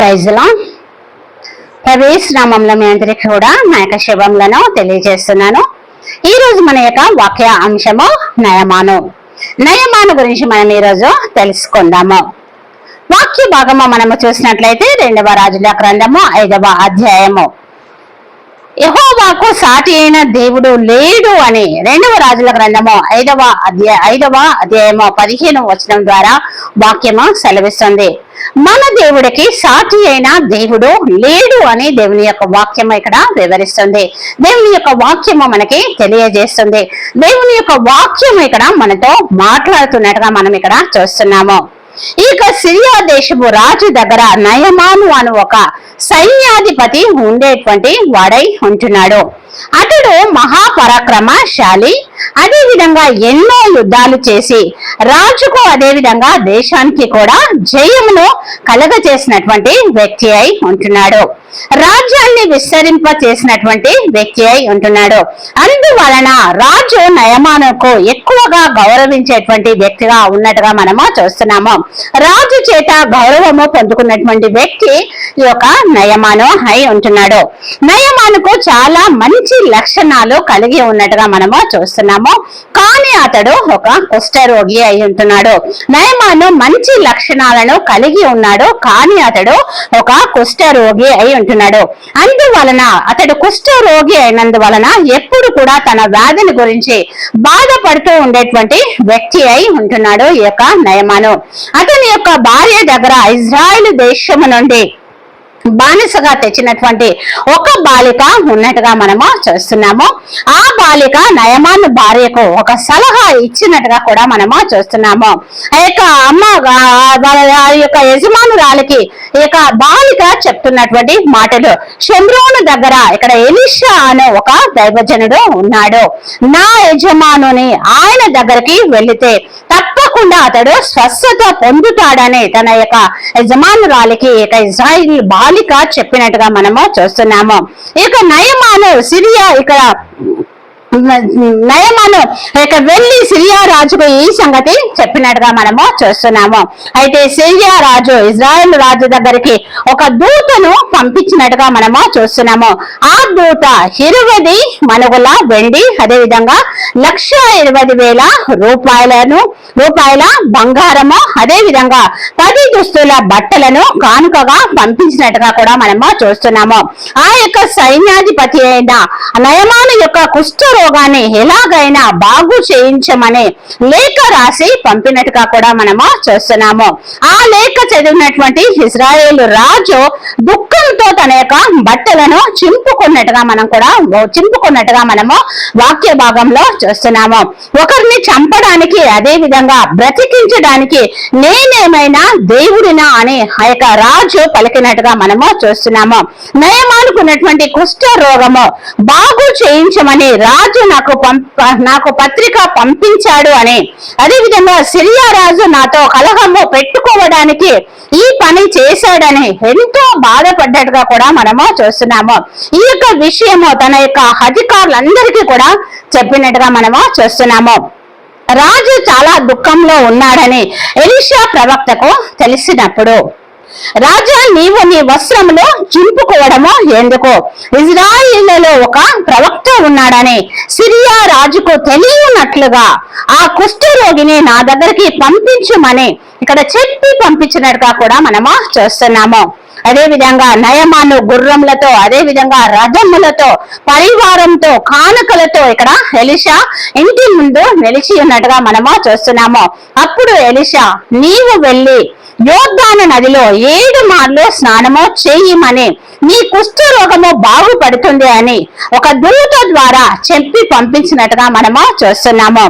ప్రైజ్లో ప్రవేశ నామంలో మీ అందరికీ కూడా నా యొక్క శుభములను తెలియజేస్తున్నాను. ఈ రోజు మన యొక్క వాక్య అంశము నయమాను. నయమాను గురించి మనం ఈరోజు తెలుసుకుందాము. వాక్య భాగము మనము చూసినట్లయితే రెండవ రాజుల గ్రంథము ఐదవ అధ్యాయము. నాకు సాటి అయిన దేవుడు లేడు అని రెండవ రాజుల గ్రంథము ఐదవ అధ్యాయ ఐదవ అధ్యాయము పదిహేను వచనం ద్వారా వాక్యము సెలవిస్తుంది. మన దేవుడికి సాటి అయిన దేవుడు లేడు అని దేవుని యొక్క వాక్యము ఇక్కడ వివరిస్తుంది. దేవుని యొక్క వాక్యము మనకి తెలియజేస్తుంది. దేవుని యొక్క వాక్యము ఇక్కడ మనతో మాట్లాడుతున్నట్టుగా మనం ఇక్కడ చూస్తున్నాము. ఇక సిరియా దేశపు రాజు దగ్గర నయమాను అను ఒక సైన్యాధిపతి ఉండేటువంటి వాడై ఉంటున్నాడు. అతడు మహాపరాక్రమశాలి. అదేవిధంగా ఎన్నో యుద్ధాలు చేసి రాజుకు అదేవిధంగా దేశానికి కూడా జయమును కలగజేసినటువంటి వ్యక్తి అయి ఉంటున్నాడు. రాజ్యాన్ని విస్తరింప చేసినటువంటి వ్యక్తి అయి ఉంటున్నాడు. అందువలన రాజు నయమానుకు ఎక్కువగా గౌరవించేటువంటి వ్యక్తిగా ఉన్నట్టుగా మనము చూస్తున్నాము. రాజు చేత గౌరవము పొందుకున్నటువంటి వ్యక్తి ఈ యొక్క నయమాను అయి ఉంటున్నాడు. నయమానుకు చాలా మంచి లక్షణాలు కలిగి ఉన్నట్టుగా మనము చూస్తున్నాము. కానీ అతడు ఒక కుష్ఠరోగి అయి ఉంటున్నాడు. నయమాను మంచి లక్షణాలను కలిగి ఉన్నాడు. కానీ అతడు ఒక కుష్ఠరోగి అయి ఉంటున్నాడు. అందువలన అతడు కుష్ఠరోగి అయినందువలన ఎప్పుడు కూడా తన వ్యాధిని గురించి బాధపడుతూ ఉండేటువంటి వ్యక్తి అయి ఉంటున్నాడు ఈ యొక్క నయమాను. అతని యొక్క భార్య దగ్గర ఇజ్రాయెల్ దేశము నుండి బానిసగా తెచ్చినటువంటి ఒక బాలిక ఉన్నట్టుగా మనము చూస్తున్నాము. ఆ బాలిక నయమాను భార్యకు ఒక సలహా ఇచ్చినట్టుగా కూడా మనము చూస్తున్నాము. ఆ యొక్క అమ్మ ఆ యొక్క యజమానురాలికి ఈ యొక్క బాలిక చెప్తున్నటువంటి మాటలు శంబ్రోను దగ్గర ఇక్కడ ఎలిషా అనే ఒక దైవజనుడు ఉన్నాడు. నా యజమానుని ఆయన దగ్గరికి వెళితే తప్పకుండా అతడు స్వస్థత పొందుతాడని తన యొక్క యజమానురాలికి ఇక ఇజ్రాయిల్ బాలిక చెప్పినట్టుగా మనము చూస్తున్నాము. ఇక నయమాను సిరియా ఇక్కడ నయమాను. ఇక వెళ్ళి సిరియా రాజుకు ఈ సంగతి చెప్పినట్టుగా మనము చూస్తున్నాము. అయితే సిరియా రాజు ఇజ్రాయెల్ రాజు దగ్గరికి ఒక దూతను పంపించినట్టుగా మనము చూస్తున్నాము. ఆ దూత ఇరవై మనుగుల వెండి అదేవిధంగా లక్ష ఇరవై వేల రూపాయలను రూపాయల బంగారము అదేవిధంగా పది దుస్తుల బట్టలను కానుకగా పంపించినట్టుగా కూడా మనము చూస్తున్నాము. ఆ యొక్క సైన్యాధిపతి అయిన నయమాను యొక్క కుష్ఠ రోగాన్ని ఎలాగైనా బాగు చేయించమని లేఖ రాసి పంపినట్టుగా కూడా మనము చూస్తున్నాము. ఆ లేఖ చదివినటువంటి ఇజ్రాయేల్ రాజు దుఃఖంతో తన యొక్క బట్టలను చింపుకున్నట్టుగా మనం కూడా చింపుకున్నట్టుగా మనము వాక్య భాగంలో చూస్తున్నాము. ఒకరిని చంపడానికి అదే విధంగా బ్రతికించడానికి నేనేమైనా దేవుడినా అని ఆ యొక్క రాజు పలికినట్టుగా మనము చూస్తున్నాము. నయమానుకున్నటువంటి కుష్ఠ రోగము బాగు చేయించమని రాజు నాకు నాకు పత్రిక పంపించాడు అని. అదే విధంగా సిరియా రాజు నాతో కలహము పెట్టుకోవడానికి ఈ పని చేశాడని ఎంతో బాధపడ్డట్టుగా కూడా మనము చూస్తున్నాము. ఈ యొక్క విషయము తన యొక్క అధికారులందరికీ కూడా చెప్పినట్టుగా మనము చూస్తున్నాము. రాజు చాలా దుఃఖంలో ఉన్నాడని ఎలిషా ప్రవక్తకు తెలిసినప్పుడు రాజా నీవు నీ వస్త్రములో చింపుకోవడము ఎందుకు? ఇజ్రాయిల్లో ఒక ప్రవక్త ఉన్నాడని సిరియా రాజుకు తెలియనట్లుగా ఆ కుష్ఠరోగిని నా దగ్గరికి పంపించుమని ఇక్కడ చెప్పి పంపించినట్టుగా కూడా మనము చూస్తున్నాము. అదే విధంగా నయమాను గుర్రములతో అదే విధంగా రథములతో పరివారంతో కానుకలతో ఇక్కడ ఎలిషా ఇంటి ముందు నిలిచి ఉన్నట్టుగా మనము చూస్తున్నాము. అప్పుడు ఎలిషా నీవు వెళ్ళి యోద్ధాన నదిలో ఏడు మార్లు స్నానము చేయమని నీ కుష్ఠ రోగము బాగుపడుతుంది అని ఒక దూత ద్వారా చెప్పి పంపించినట్టుగా మనము చూస్తున్నాము.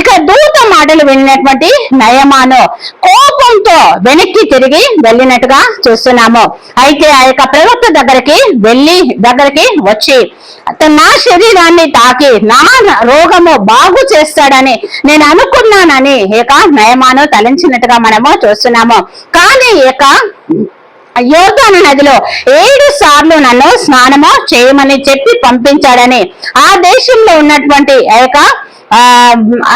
ఇక దూత మాటలు వెళ్ళినటువంటి నయమాను కోపంతో వెనక్కి తిరిగి వెళ్ళినట్టుగా చూస్తున్నాము. అయితే ఆ యొక్క ప్రవక్త దగ్గరికి వెళ్ళి దగ్గరికి వచ్చి నా శరీరాన్ని తాకి నా రోగము బాగు చేస్తాడని నేను అనుకున్నానని ఇక నయమాను తలంచినట్టుగా మనము చూస్తున్నాము. కానీ ఇక యోర్దాను నదిలో ఏడు సార్లు నన్ను స్నానము చేయమని చెప్పి పంపించాడని ఆ దేశంలో ఉన్నటువంటి ఆ యొక్క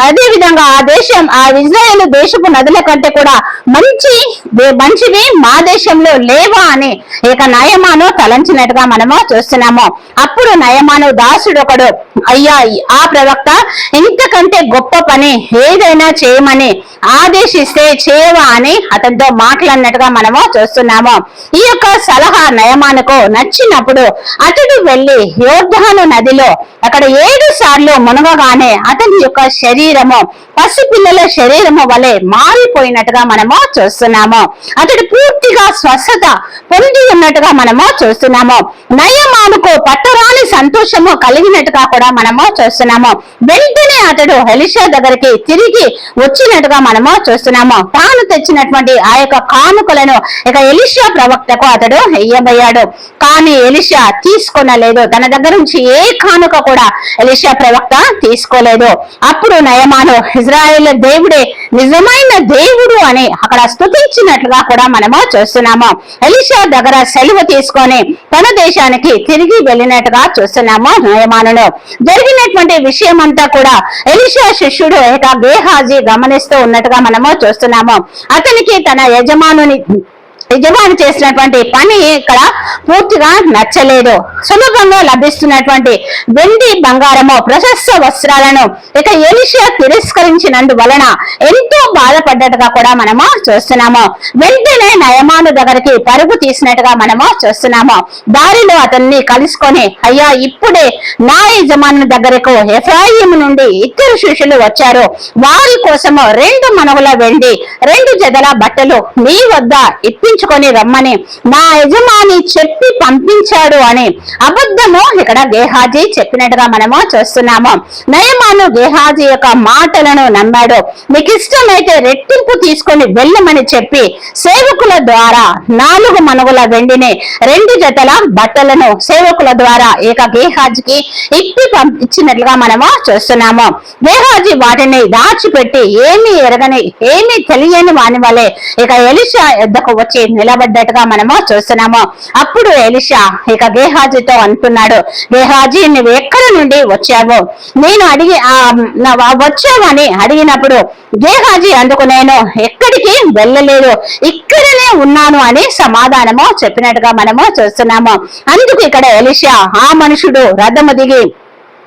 అదే విధంగా ఆ దేశం ఆ ఇజ్రాయేల్ దేశపు నదుల కంటే కూడా మంచి మంచివి మా దేశంలో లేవా అని ఇక నయమాను తలంచినట్టుగా మనము చూస్తున్నాము. అప్పుడు నయమాను దాసుడు ఒకడు అయ్యా ఆ ప్రవక్త ఇంతకంటే గొప్ప పని ఏదైనా చేయమని ఆదేశిస్తే చేయవా అని అతనితో మాట్లాడినట్టుగా మనము చూస్తున్నాము. ఈ యొక్క సలహా నయమానుకు నచ్చినప్పుడు అతడు వెళ్ళి యోర్ధాను నదిలో అక్కడ ఏడు సార్లు మునగగానే అతని యొక్క శరీరము పసిపిల్లల శరీరము వలె మారిపోయినట్టుగా మనము చూస్తున్నాము. అతడు పూర్తిగా స్వస్థత పొంది ఉన్నట్టుగా మనము చూస్తున్నాము. నయమానుకు పట్ట సంతోషము కలిగినట్టుగా కూడా మనము చూస్తున్నాము. వెంటనే అతడు ఎలిషా దగ్గరికి తిరిగి వచ్చినట్టుగా మనము చూస్తున్నాము. తాను తెచ్చినటువంటి ఆ యొక్క కానుకలను ఇక ఎలిషా ప్రవక్తకు అతడు ఇయ్యబోయాడు. కానీ ఎలిషా తీసుకొనలేదు. తన దగ్గర నుంచి ఏ కానుక కూడా ఎలిషా ప్రవక్త తీసుకోలేదు. అప్పుడు నయమాను ఇజ్రాయేల్ దేవుడే నిజమైన దేవుడు అని అక్కడ స్థుతించినట్లుగా కూడా మనము చూస్తున్నాము. ఎలిషా దగ్గర సెలవు తీసుకొని తన దేశానికి తిరిగి వెళ్ళినట్టుగా చూస్తున్నాము నయమానును జరిగినటువంటి విషయం అంతా కూడా ఎలిషా శిష్యుడు ఇక గేహాజీ గమనిస్తూ ఉన్నట్టుగా మనము చూస్తున్నాము. అతనికి తన యజమానుని యజమాని చేసినటువంటి పని ఇక్కడ పూర్తిగా నచ్చలేదు. సులభంగా లభిస్తున్నటువంటి వెండి బంగారము ప్రశస్త వస్త్రాలను ఇక ఎలిషియా తిరస్కరించినందు వలన ఎంతో బాధపడ్డట్టుగా కూడా మనము చూస్తున్నాము. వెంటనే నయమాను దగ్గరికి పరుగు తీసినట్టుగా మనము చూస్తున్నాము. దారిలో అతన్ని కలుసుకొని అయ్యా ఇప్పుడే నా యజమాను దగ్గరకు ఎఫ్రాయిం నుండి ఇద్దరు శిష్యులు వచ్చారు. వారి కోసము రెండు మనుగుల వెండి రెండు జదల బట్టలు నీ వద్ద ఇప్పించుకొని రమ్మని నా యజమాని చెప్పి పంపించాడు అని అబద్ధము ఇక్కడ గేహాజీ చెప్పినట్టుగా మనము చూస్తున్నాము. నయమాను గేహాజీ యొక్క మాటలను నమ్మాడు. నీకు ఇష్టమైతే రెట్టింపు తీసుకొని వెళ్ళమని చెప్పి సేవకుల ద్వారా నాలుగు మనుగుల వెండిని రెండు జతల బట్టలను సేవకుల ద్వారా ఏక గేహాజీకి ఇప్పి పంపించినట్లుగా మనము చూస్తున్నాము. గేహాజీ వాటిని దాచిపెట్టి ఏమీ ఎరగని ఏమీ తెలియని వాని వలె ఇక ఎలిషా ఎద్దకు వచ్చి నిలబడ్డట్టుగా మనము చూస్తున్నాము. అప్పుడు ఎలిషా ఇక గేహాజీతో అంటున్నాడు గేహాజీ నువ్వు ఎక్కడి నుండి వచ్చావు? నేను అడిగి ఆ వచ్చావని అడిగినప్పుడు గేహాజీ అందుకు నేను ఎక్కడికి వెళ్ళలేదు. ఇక్కడనే ఉన్నాను అని సమాధానము చెప్పినట్టుగా మనము చూస్తున్నాము. అందుకు ఇక్కడ ఎలిషా ఆ మనుషుడు రథము దిగి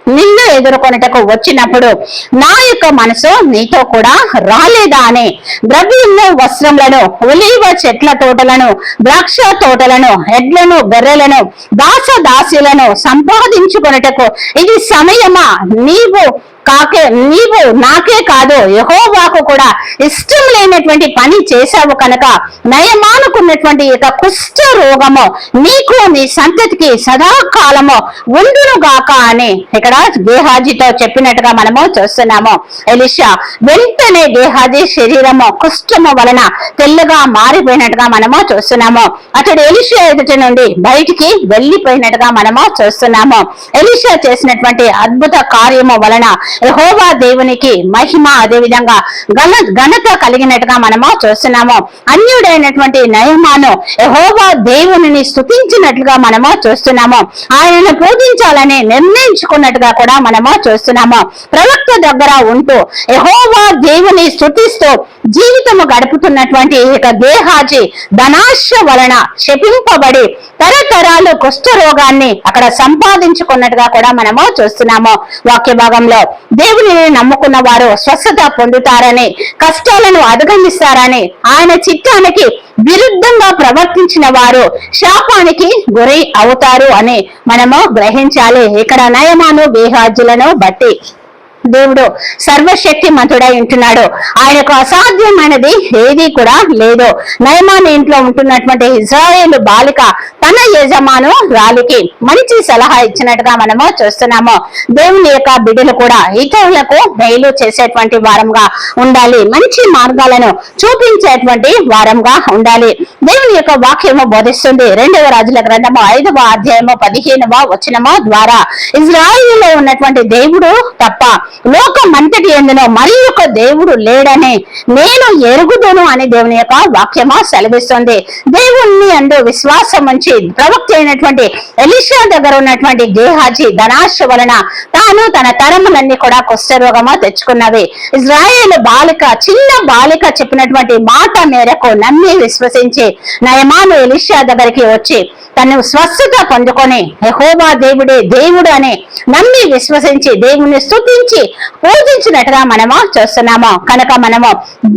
నిన్ను ఎదుర్కొనుటకు వచ్చినప్పుడు నా యొక్క మనసు నీతో కూడా రాలేదా అని ద్రవ్యము వస్త్రములను ఒలీవ చెట్ల తోటలను ద్రాక్ష తోటలను ఎడ్లను గొర్రెలను దాస దాసులను సంపాదించుకొనుటకు ఇది సమయమా? నీవు కాకే నీవు నాకే కాదు యహోవాకు కూడా ఇష్టం లేనటువంటి పని చేశావు కనుక నయమానుకున్నటువంటి ఇక కుష్ఠ రోగము నీకు నీ సంతతికి సదాకాలము ఉండును గాక అని ఇక్కడ గేహాజీతో చెప్పినట్టుగా మనము చూస్తున్నాము. ఎలిషా వెంటనే గేహాజీ శరీరము కుష్ఠము వలన తెల్లగా మారిపోయినట్టుగా మనము చూస్తున్నాము. అతడు ఎలిషా ఎదుటి నుండి బయటికి వెళ్ళిపోయినట్టుగా మనము చూస్తున్నాము. ఎలిషా చేసినటువంటి అద్భుత కార్యము వలన యహోవా దేవునికి మహిమ అదే విధంగా ఘనత కలిగినట్టుగా మనము చూస్తున్నాము. అన్యుడైనటువంటి నయమాను యహోవా దేవుని స్థుతించినట్లుగా మనము చూస్తున్నాము. ఆయనను పూజించాలని నిర్ణయించుకున్నట్టుగా కూడా మనము చూస్తున్నాము. ప్రవక్త దగ్గర ఉంటూ యహోవా దేవుని స్తుతిస్తూ జీవితము గడుపుతున్నటువంటి ఇక గేహాజీ ధనాశ వలన శపింపబడి తరతరాలు కుష్ఠ రోగాన్ని అక్కడ సంపాదించుకున్నట్టుగా కూడా మనము చూస్తున్నాము. వాక్య భాగంలో దేవునిని నమ్ముకున్న వారు స్వస్థత పొందుతారని కష్టాలను అధిగమిస్తారని ఆయన చిత్తానికి విరుద్ధంగా ప్రవర్తించిన వారు శాపానికి గురి అవుతారు అని మనము గ్రహించాలి. ఇక్కడ నయమాను బేహాజులను బట్టి దేవుడు సర్వశక్తి మంతుడై ఉంటున్నాడు. ఆయనకు అసాధ్యమైనది ఏది కూడా లేదు. నయమాని ఇంట్లో ఉంటున్నటువంటి ఇజ్రాయేల్ బాలిక తన యజమాను రాలికి మంచి సలహా ఇచ్చినట్టుగా మనము చూస్తున్నాము. దేవుని యొక్క బిడ్డలు కూడా ఇతరులకు మేలు చేసేటువంటి వారంగా ఉండాలి. మంచి మార్గాలను చూపించేటువంటి వారంగా ఉండాలి. దేవుని యొక్క వాక్యము బోధిస్తుంది రెండవ రాజుల గ్రంథము ఐదవ అధ్యాయము పదిహేనవ వచనము ద్వారా. ఇజ్రాయిల్లో ఉన్నటువంటి దేవుడు తప్ప లోకం అంతటి ఎందునో మరి ఒక దేవుడు లేడని నేను ఎరుగుదును అని దేవుని యొక్క వాక్యమా సెలవిస్తుంది. దేవుణ్ణి అందు విశ్వాసం ఉంచి ప్రవక్త అయినటువంటి ఎలిషా దగ్గర ఉన్నటువంటి గేహాజీ ధనాశ వలన తాను తన తరములన్నీ కూడా కుష్ఠరోగమా తెచ్చుకున్నవి. ఇజ్రాయేల్ బాలిక చిన్న బాలిక చెప్పినటువంటి మాట మేరకు నమ్మి విశ్వసించి నయమాను ఎలిషా దగ్గరికి వచ్చి తను స్వస్థత పొందుకొని యహోబా దేవుడే దేవుడు అని నమ్మి విశ్వసించి దేవుని స్థుతించి పూజించినట్టుగా మనము చూస్తున్నాము. కనుక మనము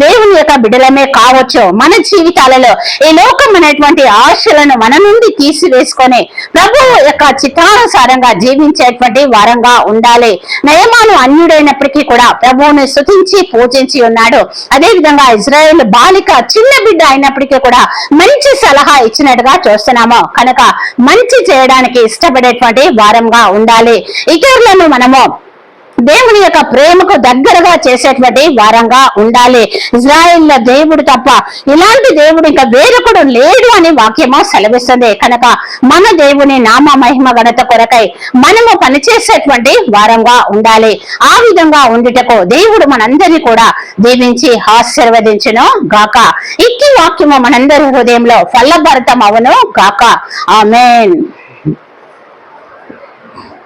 దేవుని యొక్క బిడలమే కావచ్చు. మన జీవితాలలో ఈ లోకం అనేటువంటి ఆశలను మన నుండి తీసివేసుకొని ప్రభు యొక్క చిత్తానుసారంగా జీవించేటువంటి వారంగా ఉండాలి. నయమాను అన్యుడైనప్పటికీ కూడా ప్రభువుని స్థుతించి పూజించి ఉన్నాడు. అదే విధంగా ఇజ్రాయెల్ బాలిక చిన్న బిడ్డ అయినప్పటికీ కూడా మంచి సలహా ఇచ్చినట్టుగా చూస్తున్నాము. కనుక మంచి చేయడానికి ఇష్టపడేటువంటి వారంగా ఉండాలి. ఇతరులను మనము దేవుని యొక్క ప్రేమకు దగ్గరగా చేసేటువంటి వారంగా ఉండాలి. ఇజ్రాయిల్ దేవుడు తప్ప ఇలాంటి దేవుడు ఇంకా వేరొకడు లేడు అని వాక్యము సెలవిస్తుంది. కనుక మన దేవుని నామ మహిమ గణత కొరకై మనము పనిచేసేటువంటి వారంగా ఉండాలి. ఆ విధంగా ఉండుటకు దేవుడు మనందరినీ కూడా దీవించి ఆశీర్వదించును గాక. ఇక్కి వాక్యము మనందరి హృదయంలో ఫలభరితం అవును గాక. ఆమెన్.